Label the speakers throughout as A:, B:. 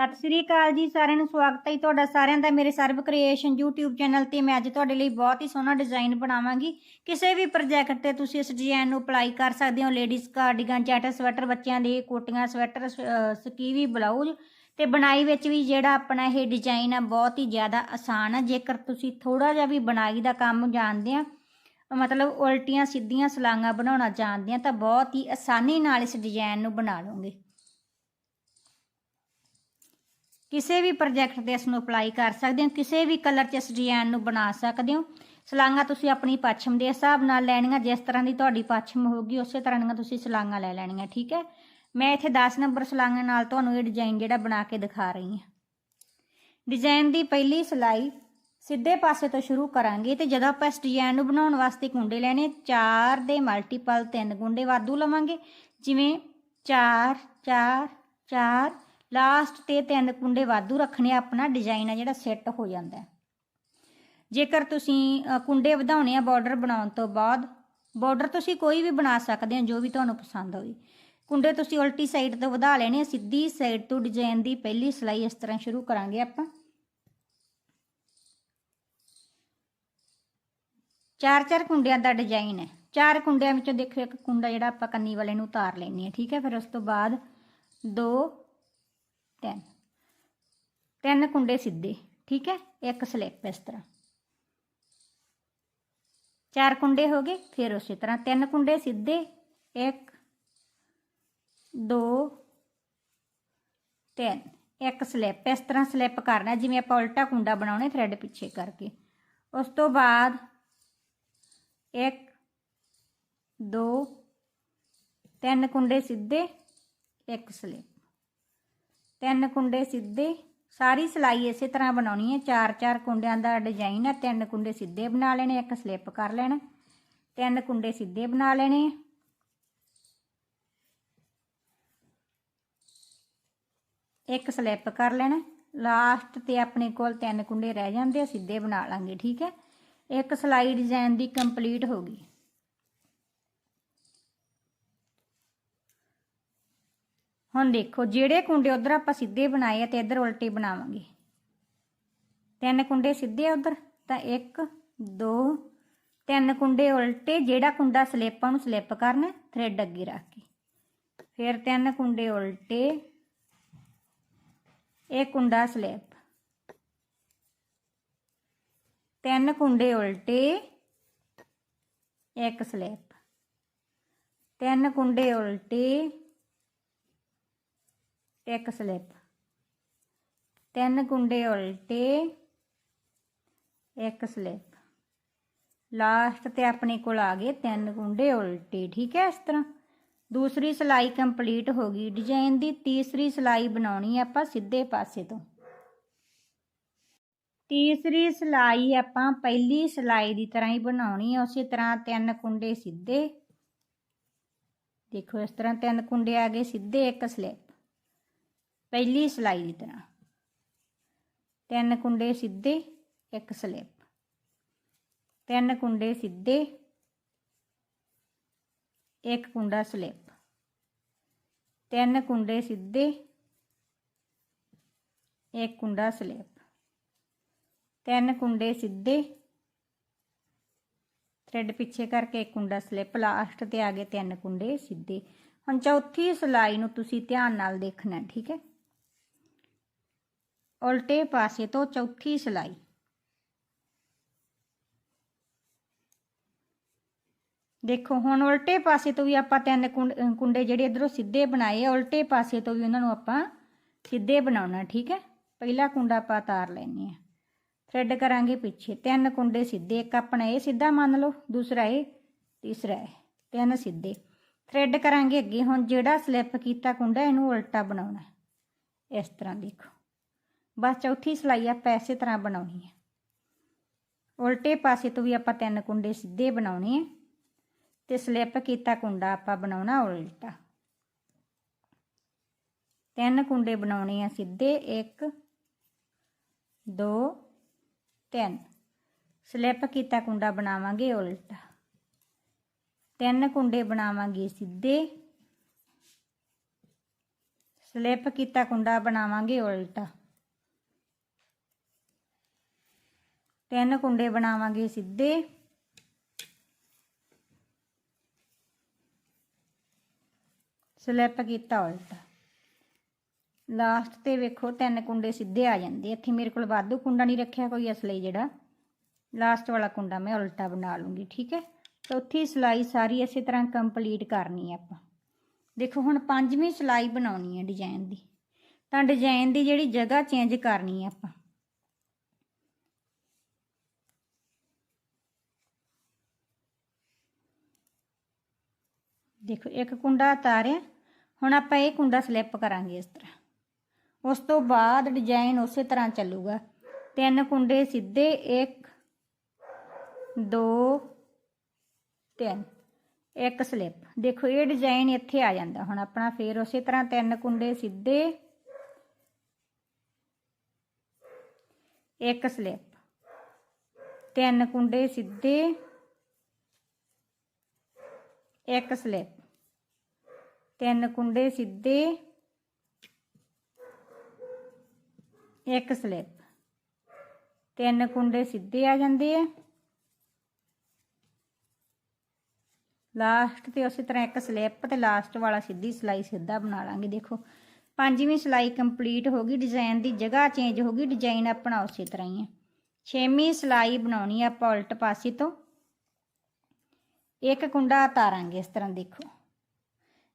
A: ਸਤਿ ਸ੍ਰੀ ਅਕਾਲ ਜੀ, ਸਾਰਿਆਂ ਨੂੰ ਸਵਾਗਤ ਹੈ ਤੁਹਾਡਾ ਸਾਰਿਆਂ ਦਾ ਮੇਰੇ ਸਰਵ ਕ੍ਰੀਏਸ਼ਨ YouTube ਚੈਨਲ ਤੇ। ਮੈਂ ਅੱਜ ਤੁਹਾਡੇ ਲਈ ਬਹੁਤ ਹੀ ਸੋਹਣਾ ਡਿਜ਼ਾਈਨ ਬਣਾਵਾਂਗੀ। ਕਿਸੇ ਵੀ ਪ੍ਰੋਜੈਕਟ ਤੇ ਤੁਸੀਂ ਇਸ ਡਿਜ਼ਾਈਨ ਨੂੰ ਅਪਲਾਈ ਕਰ ਸਕਦੇ ਹੋ। ਲੇਡੀਜ਼ ਕਾਰਡੀਗਨ ਜੈਟ ਸਵੈਟਰ ਬੱਚਿਆਂ ਦੇ ਕੋਟੀਆਂ ਸਵੈਟਰ ਸ- ਸਕੀਵੀ ਬਲਾਊਜ਼ ਤੇ ਬਣਾਈ ਵਿੱਚ ਵੀ ਜਿਹੜਾ ਆਪਣਾ ਇਹ ਡਿਜ਼ਾਈਨ ਆ, ਬਹੁਤ ਹੀ ਜ਼ਿਆਦਾ ਆਸਾਨ ਆ। ਜੇਕਰ ਤੁਸੀਂ ਥੋੜਾ ਜਿਹਾ ਵੀ ਬਣਾਈ ਦਾ ਕੰਮ ਜਾਣਦੇ ਆ, ਮਤਲਬ ਉਲਟੀਆਂ ਸਿੱਧੀਆਂ ਸਲਾਂਗਾ ਬਣਾਉਣਾ ਜਾਣਦੇ ਆ, ਤਾਂ ਬਹੁਤ ਹੀ ਆਸਾਨੀ ਨਾਲ ਇਸ ਡਿਜ਼ਾਈਨ ਨੂੰ ਬਣਾ ਲਓਗੇ। ਕਿਸੇ ਵੀ ਪ੍ਰੋਜੈਕਟ ਤੇ ਇਸ ਨੂੰ ਅਪਲਾਈ ਕਰ ਸਕਦੇ ਹੋ, ਕਿਸੇ ਵੀ ਕਲਰ 'ਚ ਇਸ ਡਿਜ਼ਾਈਨ ਨੂੰ ਬਣਾ ਸਕਦੇ ਹੋ। ਸਲਾਂਗਾ ਤੁਸੀਂ ਆਪਣੀ ਪੱਛਮ ਦੇ ਹਿਸਾਬ ਨਾਲ ਲੈਣੀਆਂ, ਜਿਸ ਤਰ੍ਹਾਂ ਦੀ ਤੁਹਾਡੀ ਪੱਛਮ ਹੋਊਗੀ, ਉਸੇ ਤਰ੍ਹਾਂ ਦੀਆਂ ਤੁਸੀਂ ਸਲਾਂਗਾ ਲੈ ਲੈਣੀਆਂ, ਠੀਕ ਹੈ? ਮੈਂ ਇੱਥੇ 10 ਨੰਬਰ ਸਲਾਂਗੇ ਨਾਲ ਤੁਹਾਨੂੰ ਇਹ ਡਿਜ਼ਾਈਨ ਜਿਹੜਾ ਬਣਾ ਕੇ ਦਿਖਾ ਰਹੀ ਹਾਂ। ਡਿਜ਼ਾਈਨ ਦੀ ਪਹਿਲੀ ਸਲਾਈ ਸਿੱਧੇ ਪਾਸੇ ਤੋਂ ਸ਼ੁਰੂ ਕਰਾਂਗੇ ਤੇ ਜਦੋਂ ਆਪਾਂ ਇਸ ਡਿਜ਼ਾਈਨ ਨੂੰ ਬਣਾਉਣ ਵਾਸਤੇ ਕੁੰਡੇ ਲੈਣੇ 4 ਦੇ ਮਲਟੀਪਲ 3 ਗੁੰਡੇ ਵਾਧੂ ਲਵਾਂਗੇ। ਜਿਵੇਂ 4 4 4 ਲਾਸਟ ਤੇ ਤਿੰਨ ਕੁੰਡੇ ਵਾਧੂ ਰੱਖਣੇ ਆਪਣਾ ਡਿਜ਼ਾਈਨ ਆ ਜਿਹੜਾ ਸੈੱਟ ਹੋ ਜਾਂਦਾ ਜੇਕਰ ਤੁਸੀਂ ਕੁੰਡੇ ਵਧਾਉਣੇ ਆ ਬਾਰਡਰ ਬਣਾਉਣ ਤੋਂ ਬਾਅਦ ਬਾਰਡਰ ਤੁਸੀਂ ਕੋਈ ਵੀ ਬਣਾ ਸਕਦੇ ਹੋ, ਜੋ ਵੀ ਤੁਹਾਨੂੰ ਪਸੰਦ ਹੋਵੇ। ਕੁੰਡੇ ਤੁਸੀਂ ਉਲਟੀ ਸਾਈਡ ਤੋਂ ਵਧਾ ਲੈਣੇ ਆ, ਸਿੱਧੀ ਸਾਈਡ ਤੋਂ ਡਿਜ਼ਾਈਨ ਦੀ ਪਹਿਲੀ ਸਿਲਾਈ ਇਸ ਤਰ੍ਹਾਂ ਸ਼ੁਰੂ ਕਰਾਂਗੇ ਆਪਾਂ। ਚਾਰ ਚਾਰ ਕੁੰਡਿਆਂ ਦਾ ਡਿਜ਼ਾਈਨ ਹੈ। ਚਾਰ ਕੁੰਡਿਆਂ ਵਿੱਚੋਂ ਦੇਖੋ, ਇੱਕ ਕੁੰਡਾ ਜਿਹੜਾ ਆਪਾਂ ਕੰਨੀ ਵਾਲੇ ਨੂੰ ਉਤਾਰ ਲੈਣੀ ਹੈ, ਠੀਕ ਹੈ? ਫਿਰ ਉਸ ਤੋਂ ਬਾਅਦ ਦੋ ਤਿੰਨ। ਤਿੰਨ ਕੁੰਡੇ ਸਿੱਧੇ, ਠੀਕ ਹੈ? ਇੱਕ ਸਲਿੱਪ ਇਸ ਤਰ੍ਹਾਂ। ਚਾਰ ਕੁੰਡੇ ਹੋ ਗਏ, ਫਿਰ ਉਸੇ ਤਰ੍ਹਾਂ ਤਿੰਨ ਕੁੰਡੇ ਸਿੱਧੇ, ਇੱਕ, ਦੋ, ਤਿੰਨ। ਇੱਕ ਸਲਿੱਪ, ਇਸ ਤਰ੍ਹਾਂ ਸਲਿੱਪ ਕਰਨਾ, ਜਿਵੇਂ ਆਪਾਂ ਉਲਟਾ ਕੁੰਡਾ ਬਣਾਉਣੇ ਥ੍ਰੈਡ ਪਿੱਛੇ ਕਰਕੇ। ਉਸ ਤੋਂ ਬਾਅਦ ਇੱਕ, ਦੋ, ਤਿੰਨ ਕੁੰਡੇ ਸਿੱਧੇ, ਇੱਕ ਸਲਿੱਪ। ਤਿੰਨ ਕੁੰਡੇ ਸਿੱਧੇ, ਸਾਰੀ ਸਿਲਾਈ ਇਸੇ ਤਰ੍ਹਾਂ ਬਣਾਉਣੀ ਹੈ। ਚਾਰ ਚਾਰ ਕੁੰਡਿਆਂ ਦਾ ਡਿਜ਼ਾਈਨ ਹੈ। ਤਿੰਨ ਕੁੰਡੇ ਸਿੱਧੇ ਬਣਾ ਲੈਣੇ, ਇੱਕ ਸਲਿੱਪ ਕਰ ਲੈਣਾ। ਤਿੰਨ ਕੁੰਡੇ ਸਿੱਧੇ ਬਣਾ ਲੈਣੇ। ਇੱਕ ਸਲਿੱਪ ਕਰ ਲੈਣਾ। ਲਾਸਟ ਤੇ ਆਪਣੇ ਕੋਲ ਤਿੰਨ ਕੁੰਡੇ ਰਹਿ ਜਾਂਦੇ ਆ, ਸਿੱਧੇ ਬਣਾ ਲਾਂਗੇ, ਠੀਕ ਹੈ। ਇੱਕ ਸਲਾਈ ਡਿਜ਼ਾਈਨ ਦੀ ਕੰਪਲੀਟ ਹੋ ਗਈ। ਹੁਣ ਦੇਖੋ, ਜਿਹੜੇ ਕੁੰਡੇ ਉਧਰ ਆਪਾਂ ਸਿੱਧੇ ਬਣਾਏ ਆ ਤੇ ਇੱਧਰ ਉਲਟੇ ਬਣਾਵਾਂਗੇ। ਤਿੰਨ ਕੁੰਡੇ ਸਿੱਧੇ ਉਧਰ, ਤਾਂ 1 2 ਤਿੰਨ ਕੁੰਡੇ ਉਲਟੇ, ਜਿਹੜਾ ਕੁੰਡਾ ਸਲਿੱਪ ਨੂੰ ਸਲਿੱਪ ਕਰਨਾ ਥ੍ਰੈਡ ਅੱਗੇ ਰੱਖ ਕੇ। ਫਿਰ ਤਿੰਨ ਕੁੰਡੇ ਉਲਟੇ, ਇਹ ਕੁੰਡਾ ਸਲਿੱਪ। ਤਿੰਨ ਕੁੰਡੇ ਉਲਟੇ, ਇੱਕ ਸਲਿੱਪ। ਤਿੰਨ ਕੁੰਡੇ ਉਲਟੇ ਇੱਕ ਸਲਿੱਪ। ਤਿੰਨ ਕੁੰਡੇ ਉਲਟੇ, ਇੱਕ ਸਲਿੱਪ। ਲਾਸਟ ਤੇ ਆਪਣੇ ਕੋਲ ਆ ਗਏ ਤਿੰਨ ਕੁੰਡੇ ਉਲਟੇ, ਠੀਕ ਹੈ ਇਸ ਤਰ੍ਹਾਂ। ਦੂਸਰੀ ਸਲਾਈ ਕੰਪਲੀਟ ਹੋ ਗਈ। ਡਿਜ਼ਾਈਨ ਦੀ ਤੀਸਰੀ ਸਲਾਈ ਬਣਾਉਣੀ ਆਪਾਂ ਸਿੱਧੇ ਪਾਸੇ ਤੋਂ। ਤੀਸਰੀ ਸਲਾਈ ਆਪਾਂ ਪਹਿਲੀ ਸਲਾਈ ਦੀ ਤਰ੍ਹਾਂ ਹੀ ਬਣਾਉਣੀ ਹੈ। ਉਸੇ ਤਰ੍ਹਾਂ ਤਿੰਨ ਕੁੰਡੇ ਸਿੱਧੇ। ਦੇਖੋ ਇਸ ਤਰ੍ਹਾਂ ਤਿੰਨ ਕੁੰਡੇ ਆ ਗਏ ਸਿੱਧੇ, ਇੱਕ ਸਲਿੱਪ। ਪਹਿਲੀ ਸਲਾਈ ਦੀ ਤਰ੍ਹਾਂ ਤਿੰਨ ਕੁੰਡੇ ਸਿੱਧੇ, ਇੱਕ ਸਲਿੱਪ। ਤਿੰਨ ਕੁੰਡੇ ਸਿੱਧੇ, ਇੱਕ ਕੁੰਡਾ ਸਲਿੱਪ। ਤਿੰਨ ਕੁੰਡੇ ਸਿੱਧੇ, ਇੱਕ ਕੁੰਡਾ ਸਲਿੱਪ। ਤਿੰਨ ਕੁੰਡੇ ਸਿੱਧੇ, ਥ੍ਰੈਡ ਪਿੱਛੇ ਕਰਕੇ ਇੱਕ ਕੁੰਡਾ ਸਲਿੱਪ, ਲਾਸਟ ਤੇ ਆ ਗਏ ਤਿੰਨ ਕੁੰਡੇ ਸਿੱਧੇ। ਹੁਣ ਚੌਥੀ ਸਲਾਈ ਨੂੰ ਤੁਸੀਂ ਧਿਆਨ ਨਾਲ ਦੇਖਣਾ, ਠੀਕ ਹੈ? ਉਲਟੇ ਪਾਸੇ ਤੋਂ ਚੌਥੀ ਸਿਲਾਈ। ਦੇਖੋ, ਹੁਣ ਉਲਟੇ ਪਾਸੇ ਤੋਂ ਵੀ ਆਪਾਂ ਤਿੰਨ ਕੁੰਡ- ਕੁੰਡੇ ਜਿਹੜੇ ਇਧਰੋਂ ਸਿੱਧੇ ਬਣਾਏ ਆ, ਉਲਟੇ ਪਾਸੇ ਤੋਂ ਵੀ ਉਹਨਾਂ ਨੂੰ ਆਪਾਂ ਸਿੱਧੇ ਬਣਾਉਣਾ, ਠੀਕ ਹੈ? ਪਹਿਲਾ ਕੁੰਡਾ ਆਪਾਂ ਤਾਰ ਲੈਣੇ ਆ ਥਰੈਡ ਕਰਾਂਗੇ ਪਿੱਛੇ। ਤਿੰਨ ਕੁੰਡੇ ਸਿੱਧੇ, ਇੱਕ ਆਪਣਾ ਇਹ ਸਿੱਧਾ ਮੰਨ ਲਓ, ਦੂਸਰਾ ਇਹ, ਤੀਸਰਾ ਇਹ, ਤਿੰਨ ਸਿੱਧੇ। ਥ੍ਰੈਡ ਕਰਾਂਗੇ ਅੱਗੇ। ਹੁਣ ਜਿਹੜਾ ਸਲਿੱਪ ਕੀਤਾ ਕੁੰਡਾ, ਇਹਨੂੰ ਉਲਟਾ ਬਣਾਉਣਾ ਇਸ ਤਰ੍ਹਾਂ ਦੇਖੋ। ਬਸ ਚੌਥੀ ਸਲਾਈ ਆਪਾਂ ਇਸੇ ਤਰ੍ਹਾਂ ਬਣਾਉਣੀ ਹੈ ਉਲਟੇ ਪਾਸੇ ਤੋਂ ਵੀ ਆਪਾਂ ਤਿੰਨ ਕੁੰਡੇ ਸਿੱਧੇ ਬਣਾਉਣੇ ਆ ਤੇ ਸਲਿੱਪ ਕੀਤਾ ਕੁੰਡਾ ਆਪਾਂ ਬਣਾਉਣਾ ਉਲਟਾ। ਤਿੰਨ ਕੁੰਡੇ ਬਣਾਉਣੇ ਆ ਸਿੱਧੇ 1 2 3 ਸਲਿੱਪ ਕੀਤਾ ਕੁੰਡਾ ਬਣਾਵਾਂਗੇ ਉਲਟਾ। ਤਿੰਨ ਕੁੰਡੇ ਬਣਾਵਾਂਗੇ ਸਿੱਧੇ। ਸਲਿੱਪ ਕੀਤਾ ਕੁੰਡਾ ਬਣਾਵਾਂਗੇ ਉਲਟਾ। ਤਿੰਨ ਕੁੰਡੇ ਬਣਾਵਾਂਗੇ ਸਿੱਧੇ। ਸਲੈਪ ਕੀਤਾ ਉਲਟਾ। ਲਾਸਟ ਤੇ ਵੇਖੋ ਤਿੰਨ ਕੁੰਡੇ ਸਿੱਧੇ ਆ ਜਾਂਦੇ ਇੱਥੇ ਮੇਰੇ ਕੋਲ ਵਾਧੂ ਕੁੰਡਾ ਨਹੀਂ ਰੱਖਿਆ ਕੋਈ ਇਸ ਲਈ ਜਿਹੜਾ। ਲਾਸਟ ਵਾਲਾ ਕੁੰਡਾ ਮੈਂ ਉਲਟਾ ਬਣਾ ਲੂੰਗੀ, ਠੀਕ ਹੈ? ਚੌਥੀ ਸਿਲਾਈ ਸਾਰੀ ਇਸੇ ਤਰ੍ਹਾਂ ਕੰਪਲੀਟ ਕਰਨੀ ਹੈ ਆਪਾਂ। ਦੇਖੋ ਹੁਣ ਪੰਜਵੀਂ ਸਿਲਾਈ ਬਣਾਉਣੀ ਹੈ ਡਿਜ਼ਾਈਨ ਦੀ। ਤਾਂ ਡਿਜ਼ਾਈਨ ਦੀ ਜਿਹੜੀ ਜਗ੍ਹਾ ਚੇਂਜ ਕਰਨੀ ਹੈ ਆਪਾਂ। ਦੇਖੋ, ਇੱਕ ਕੁੰਡਾ ਉਤਾਰਿਆ, ਹੁਣ ਆਪਾਂ ਇਹ ਕੁੰਡਾ ਸਲਿੱਪ ਕਰਾਂਗੇ ਇਸ ਤਰ੍ਹਾਂ। ਉਸ ਤੋਂ ਬਾਅਦ ਡਿਜ਼ਾਈਨ ਉਸੇ ਤਰ੍ਹਾਂ ਚੱਲੂਗਾ। ਤਿੰਨ ਕੁੰਡੇ ਸਿੱਧੇ 1 2 3 ਇੱਕ ਸਲਿੱਪ ਦੇਖੋ, ਇਹ ਡਿਜ਼ਾਈਨ ਇੱਥੇ ਆ ਜਾਂਦਾ। ਹੁਣ ਆਪਣਾ ਫੇਰ ਉਸੇ ਤਰ੍ਹਾਂ ਤਿੰਨ ਕੁੰਡੇ ਸਿੱਧੇ, ਇੱਕ ਸਲਿੱਪ ਤਿੰਨ ਕੁੰਡੇ ਸਿੱਧੇ ਇੱਕ ਸਲਿੱਪ। ਤਿੰਨ ਕੁੰਡੇ ਸਿੱਧੇ। ਇੱਕ ਸਲਿੱਪ। ਤਿੰਨ ਕੁੰਡੇ ਸਿੱਧੇ ਆ ਜਾਂਦੇ ਆ। ਲਾਸਟ ਤੇ ਉਸੇ ਤਰ੍ਹਾਂ ਇੱਕ ਸਲਿੱਪ ਤੇ ਲਾਸਟ ਵਾਲਾ ਸਿੱਧੀ ਸਲਾਈ ਸਿੱਧਾ ਬਣਾ ਲਾਂਗੇ। ਦੇਖੋ, ਪੰਜਵੀਂ ਸਲਾਈ ਕੰਪਲੀਟ ਹੋ ਗਈ, ਡਿਜ਼ਾਈਨ ਦੀ ਜਗ੍ਹਾ ਚੇਂਜ ਹੋ ਗਈ, ਡਿਜ਼ਾਈਨ ਆਪਣਾ ਉਸੇ ਤਰ੍ਹਾਂ ਹੀ ਹੈ ਛੇਵੀਂ ਸਲਾਈ ਬਣਾਉਣੀ ਆ ਆਪਾਂ ਉਲਟ ਪਾਸੇ ਤੋਂ। ਇੱਕ ਕੁੰਡਾ ਉਤਾਰਾਂਗੇ ਇਸ ਤਰ੍ਹਾਂ ਦੇਖੋ।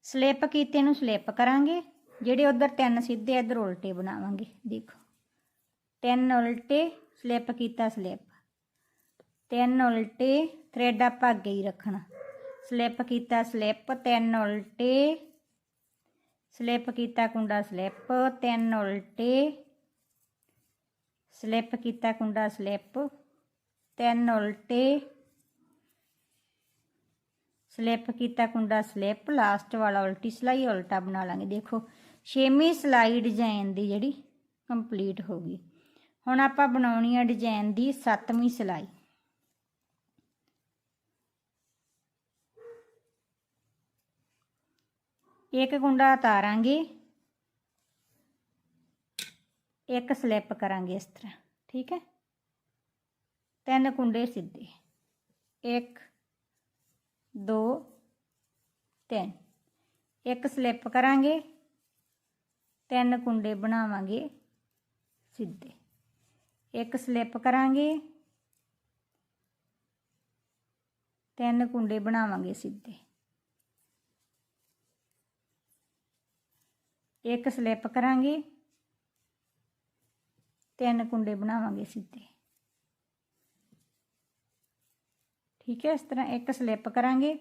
A: ਸਲਿੱਪ ਕੀਤੇ ਨੂੰ ਸਲਿੱਪ ਕਰਾਂਗੇ, ਜਿਹੜੇ ਉਧਰ ਤਿੰਨ ਸਿੱਧੇ, ਇਧਰ ਉਲਟੇ ਬਣਾਵਾਂਗੇ, ਦੇਖੋ। ਤਿੰਨ ਉਲਟੇ, ਸਲਿੱਪ ਕੀਤਾ ਸਲਿੱਪ। ਤਿੰਨ ਉਲਟੇ ਥਰੈਡ ਆਪਾਂ ਅੱਗੇ ਹੀ ਰੱਖਣਾ। ਸਲਿੱਪ ਕੀਤਾ ਸਲਿੱਪ, ਤਿੰਨ ਉਲਟੇ, ਸਲਿੱਪ ਕੀਤਾ ਕੁੰਡਾ ਸਲਿੱਪ, ਤਿੰਨ ਉਲਟੇ, ਸਲਿੱਪ ਕੀਤਾ ਕੁੰਡਾ ਸਲਿੱਪ, ਤਿੰਨ ਉਲਟੇ ਸਲਿੱਪ ਕੀਤਾ ਕੁੰਡਾ ਸਲਿੱਪ, ਲਾਸਟ ਵਾਲਾ ਉਲਟੀ ਸਲਾਈ, ਉਲਟਾ ਬਣਾ ਲਾਂਗੇ। ਦੇਖੋ, ਛੇਵੀਂ ਸਲਾਈ ਡਿਜ਼ਾਈਨ ਦੀ ਜਿਹੜੀ ਕੰਪਲੀਟ ਹੋ ਗਈ। ਹੁਣ ਆਪਾਂ ਬਣਾਉਣੀ ਹੈ ਡਿਜ਼ਾਈਨ ਦੀ ਸੱਤਵੀਂ ਸਲਾਈ। ਇੱਕ ਕੁੰਡਾ ਉਤਾਰਾਂਗੇ। ਇੱਕ ਸਲਿੱਪ ਕਰਾਂਗੇ ਇਸ ਤਰ੍ਹਾਂ, ਠੀਕ ਹੈ? ਤਿੰਨ ਕੁੰਡੇ ਸਿੱਧੇ। 1 2 3 ਇੱਕ ਸਲਿੱਪ ਕਰਾਂਗੇ, ਤਿੰਨ ਕੁੰਡੇ ਬਣਾਵਾਂਗੇ ਸਿੱਧੇ। ਇੱਕ ਸਲਿੱਪ ਕਰਾਂਗੇ, ਤਿੰਨ ਕੁੰਡੇ ਬਣਾਵਾਂਗੇ ਸਿੱਧੇ। ਇੱਕ ਸਲਿੱਪ ਕਰਾਂਗੇ, ਤਿੰਨ ਕੁੰਡੇ ਬਣਾਵਾਂਗੇ ਸਿੱਧੇ। ਠੀਕ ਹੈ, ਇਸ ਤਰ੍ਹਾਂ ਇੱਕ ਸਲਿੱਪ ਕਰਾਂਗੇ।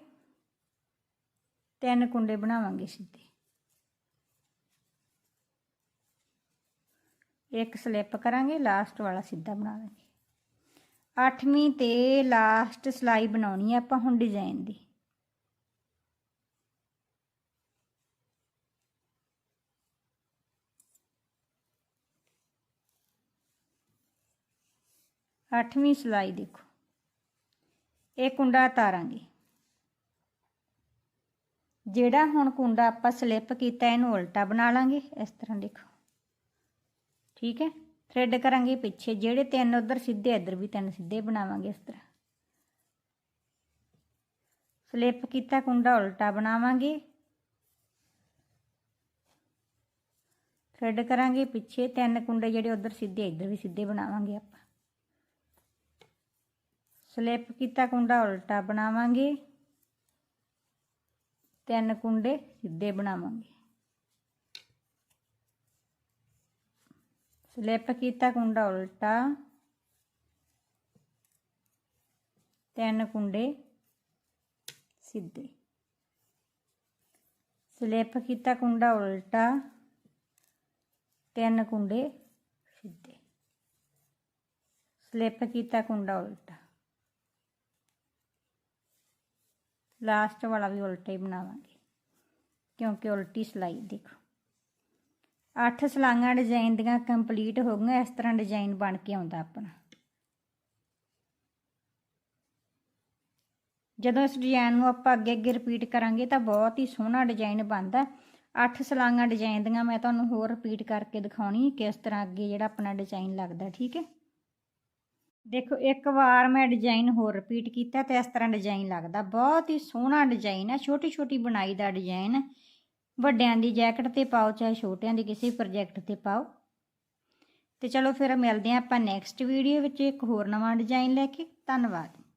A: ਤਿੰਨ ਕੁੰਡੇ ਬਣਾਵਾਂਗੇ ਸਿੱਧੇ। ਇੱਕ ਸਲਿੱਪ ਕਰਾਂਗੇ ਲਾਸਟ ਵਾਲਾ ਸਿੱਧਾ ਬਣਾਵਾਂਗੇ ਅੱਠਵੀਂ ਤੇ ਲਾਸਟ ਸਲਾਈ ਬਣਾਉਣੀ ਹੈ ਆਪਾਂ ਹੁਣ ਡਿਜ਼ਾਈਨ ਦੀ। ਅੱਠਵੀਂ ਸਲਾਈ ਦੇਖੋ। ਇਹ ਕੁੰਡਾ ਉਤਾਰਾਂਗੇ। ਜਿਹੜਾ ਹੁਣ ਕੁੰਡਾ ਆਪਾਂ ਸਲਿੱਪ ਕੀਤਾ, ਇਹਨੂੰ ਉਲਟਾ ਬਣਾ ਲਾਂਗੇ। ਇਸ ਤਰ੍ਹਾਂ ਦੇਖੋ। ਠੀਕ ਹੈ? ਥ੍ਰੈਡ ਕਰਾਂਗੇ ਪਿੱਛੇ। ਜਿਹੜੇ ਤਿੰਨ ਉਧਰ ਸਿੱਧੇ, ਇੱਧਰ ਵੀ ਤਿੰਨ ਸਿੱਧੇ ਬਣਾਵਾਂਗੇ ਇਸ ਤਰ੍ਹਾਂ। ਸਲਿੱਪ ਕੀਤਾ, ਕੁੰਡਾ ਉਲਟਾ ਬਣਾਵਾਂਗੇ। ਥ੍ਰੈਡ ਕਰਾਂਗੇ ਪਿੱਛੇ। ਤਿੰਨ ਕੁੰਡੇ ਜਿਹੜੇ ਉਧਰ ਸਿੱਧੇ, ਇੱਧਰ ਵੀ ਸਿੱਧੇ ਬਣਾਵਾਂਗੇ ਆਪਾਂ। ਸਲਿੱਪ ਕੀਤਾ, ਕੁੰਡਾ ਉਲਟਾ ਬਣਾਵਾਂਗੇ। ਤਿੰਨ ਕੁੰਡੇ ਸਿੱਧੇ ਬਣਾਵਾਂਗੇ। ਸਲਿੱਪ ਕੀਤਾ, ਕੁੰਡਾ ਉਲਟਾ। ਤਿੰਨ ਕੁੰਡੇ ਸਿੱਧੇ। ਸਲਿੱਪ ਕੀਤਾ, ਕੁੰਡਾ ਉਲਟਾ। ਤਿੰਨ ਕੁੰਡੇ ਸਿੱਧੇ। ਸਲਿੱਪ ਕੀਤਾ, ਕੁੰਡਾ ਉਲਟਾ। ਲਾਸਟ ਵਾਲਾ ਵੀ ਉਲਟਾ ਹੀ ਬਣਾਵਾਂਗੇ। ਕਿਉਂਕਿ ਉਲਟੀ ਸਲਾਈ ਦੇਖੋ। ਅੱਠ ਸਲਾਈਆਂ ਡਿਜ਼ਾਈਨ ਦੀਆਂ ਕੰਪਲੀਟ ਹੋ ਗਈਆਂ, ਇਸ ਤਰ੍ਹਾਂ ਡਿਜ਼ਾਈਨ ਬਣ ਕੇ ਆਉਂਦਾ ਆਪਣਾ। ਜਦੋਂ ਇਸ ਡਿਜ਼ਾਈਨ ਨੂੰ ਆਪਾਂ ਅੱਗੇ ਅੱਗੇ ਰਿਪੀਟ ਕਰਾਂਗੇ ਤਾਂ ਬਹੁਤ ਹੀ ਸੋਹਣਾ ਡਿਜ਼ਾਈਨ ਬਣਦਾ। ਅੱਠ ਸਲਾਂਗਾ ਡਿਜ਼ਾਈਨ ਦੀਆਂ ਮੈਂ ਤੁਹਾਨੂੰ ਹੋਰ ਰਿਪੀਟ ਕਰਕੇ ਦਿਖਾਉਣੀ ਕਿਸ ਤਰ੍ਹਾਂ ਅੱਗੇ ਜਿਹੜਾ ਆਪਣਾ ਡਿਜ਼ਾਈਨ ਲੱਗਦਾ, ਠੀਕ ਹੈ? ਦੇਖੋ, ਇੱਕ ਵਾਰ ਮੈਂ ਡਿਜ਼ਾਈਨ ਹੋਰ ਰਿਪੀਟ ਕੀਤਾ ਤੇ ਇਸ ਤਰ੍ਹਾਂ ਡਿਜ਼ਾਈਨ ਲੱਗਦਾ। ਬਹੁਤ ਹੀ ਸੋਹਣਾ ਡਿਜ਼ਾਈਨ ਹੈ ਛੋਟੀ ਛੋਟੀ ਬਣਾਈ ਦਾ ਡਿਜ਼ਾਈਨ ਵੱਡਿਆਂ ਦੀ ਜੈਕਟ ਤੇ ਪਾਓ, ਚਾਹੇ ਛੋਟਿਆਂ ਦੀ ਕਿਸੇ ਪ੍ਰੋਜੈਕਟ ਤੇ ਪਾਓ। ਤੇ ਚਲੋ ਫਿਰ ਮਿਲਦੇ ਹਾਂ ਆਪਾਂ ਨੈਕਸਟ ਵੀਡੀਓ ਵਿੱਚ, ਇੱਕ ਹੋਰ ਨਵਾਂ ਡਿਜ਼ਾਈਨ ਲੈ ਕੇ। ਧੰਨਵਾਦ।